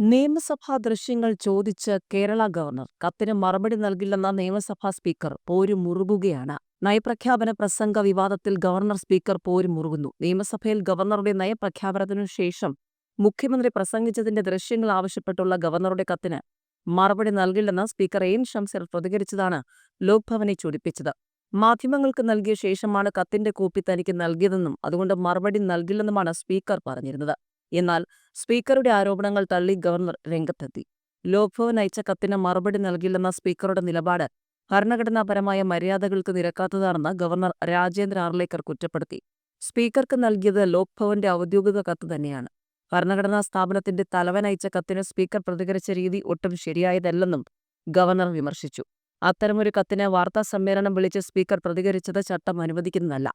നിയമസഭാ ദൃശ്യങ്ങൾ ചോദിച്ച് കേരള ഗവർണർ കത്തിന് മറുപടി നൽകില്ലെന്ന നിയമസഭാ സ്പീക്കർ പോരു മുറുകുകയാണ്. നയപ്രഖ്യാപന പ്രസംഗ വിവാദത്തിൽ ഗവർണർ സ്പീക്കർ പോരു മുറുകുന്നു. നിയമസഭയിൽ ഗവർണറുടെ നയപ്രഖ്യാപനത്തിനു ശേഷം മുഖ്യമന്ത്രി പ്രസംഗിച്ചതിന്റെ ദൃശ്യങ്ങൾ ആവശ്യപ്പെട്ടുള്ള ഗവർണറുടെ കത്തിന് മറുപടി നൽകില്ലെന്ന് സ്പീക്കർ എൻ. ഷംസീർ പ്രതികരിച്ചതാണ് ലോക്ഭവനെ ചൊടിപ്പിച്ചത്. മാധ്യമങ്ങൾക്ക് നൽകിയ ശേഷമാണ് കത്തിന്റെ കോപ്പി തനിക്ക് നൽകിയതെന്നും അതുകൊണ്ട് മറുപടി നൽകില്ലെന്നുമാണ് സ്പീക്കർ പറഞ്ഞിരുന്നത്. എന്നാൽ സ്പീക്കറുടെ ആരോപണങ്ങൾ തള്ളി ഗവർണർ രംഗത്തെത്തി. ലോക്ഭവൻ അയച്ച കത്തിന് മറുപടി നൽകില്ലെന്ന സ്പീക്കറുടെ നിലപാട് ഭരണഘടനാപരമായ മര്യാദകൾക്ക് നിരക്കാത്തതാണെന്ന് ഗവർണർ രാജേന്ദ്ര ആർലേക്കർ കുറ്റപ്പെടുത്തി. സ്പീക്കർക്ക് നൽകിയത് ലോക്ഭവന്റെ ഔദ്യോഗിക കത്ത് തന്നെയാണ്. ഭരണഘടനാ സ്ഥാപനത്തിന്റെ തലവൻ അയച്ച കത്തിന് സ്പീക്കർ പ്രതികരിച്ച രീതി ഒട്ടും ശരിയായതല്ലെന്നും ഗവർണർ വിമർശിച്ചു. അത്തരമൊരു കത്തിന് വാർത്താ സമ്മേളനം വിളിച്ച് സ്പീക്കർ പ്രതികരിച്ചത് ചട്ടം അനുവദിക്കുന്നതല്ല.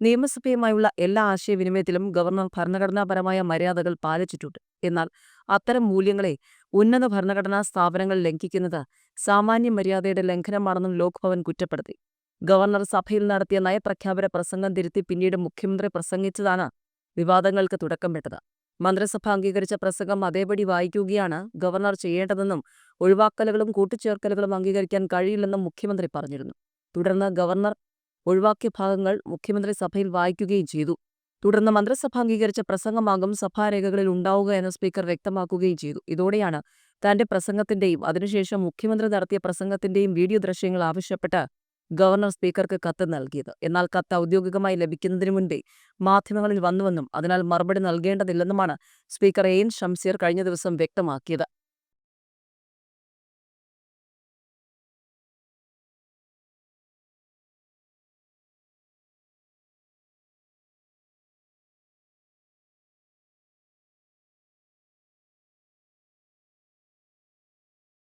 നിയമസഭയുമായുള്ള എല്ലാ ആശയവിനിമയത്തിലും ഗവർണർ ഭരണഘടനാപരമായ മര്യാദകൾ പാലിച്ചിട്ടുണ്ട്. എന്നാൽ അത്തരം മൂല്യങ്ങളെ ഉന്നത ഭരണഘടനാ സ്ഥാപനങ്ങൾ ലംഘിക്കുന്നത് സാമാന്യ മര്യാദയുടെ ലംഘനമാണെന്നും ലോക്ഭവൻ കുറ്റപ്പെടുത്തി. ഗവർണർ സഭയിൽ നടത്തിയ നയപ്രഖ്യാപന പ്രസംഗം തിരുത്തി പിന്നീട് മുഖ്യമന്ത്രി പ്രസംഗിച്ചതാണ് വിവാദങ്ങൾക്ക് തുടക്കമിട്ടത്. മന്ത്രിസഭ അംഗീകരിച്ച പ്രസംഗം അതേപടി വായിക്കുകയാണ് ഗവർണർ ചെയ്യേണ്ടതെന്നും ഒഴിവാക്കലുകളും കൂട്ടിച്ചേർക്കലുകളും അംഗീകരിക്കാൻ കഴിയില്ലെന്നും മുഖ്യമന്ത്രി പറഞ്ഞിരുന്നു. തുടർന്ന് ഗവർണർ ഒഴിവാക്കിയ ഭാഗങ്ങൾ മുഖ്യമന്ത്രി സഭയിൽ വായിക്കുകയും ചെയ്തു. തുടർന്ന് മന്ത്രിസഭ അംഗീകരിച്ച പ്രസംഗമാകും സഭാരേഖകളിൽ ഉണ്ടാവുക എന്ന് സ്പീക്കർ വ്യക്തമാക്കുകയും ചെയ്തു. ഇതോടെയാണ് തന്റെ പ്രസംഗത്തിന്റെയും അതിനുശേഷം മുഖ്യമന്ത്രി നടത്തിയ പ്രസംഗത്തിന്റെയും വീഡിയോ ദൃശ്യങ്ങൾ ആവശ്യപ്പെട്ട് ഗവർണർ സ്പീക്കർക്ക് കത്ത് നൽകിയത്. എന്നാൽ കത്ത് ഔദ്യോഗികമായി ലഭിക്കുന്നതിന് മുൻപേ മാധ്യമങ്ങളിൽ വന്നുവെന്നും അതിനാൽ മറുപടി നൽകേണ്ടതില്ലെന്നുമാണ് സ്പീക്കർ എൻ. ഷംസീർ കഴിഞ്ഞ ദിവസം വ്യക്തമാക്കിയത്.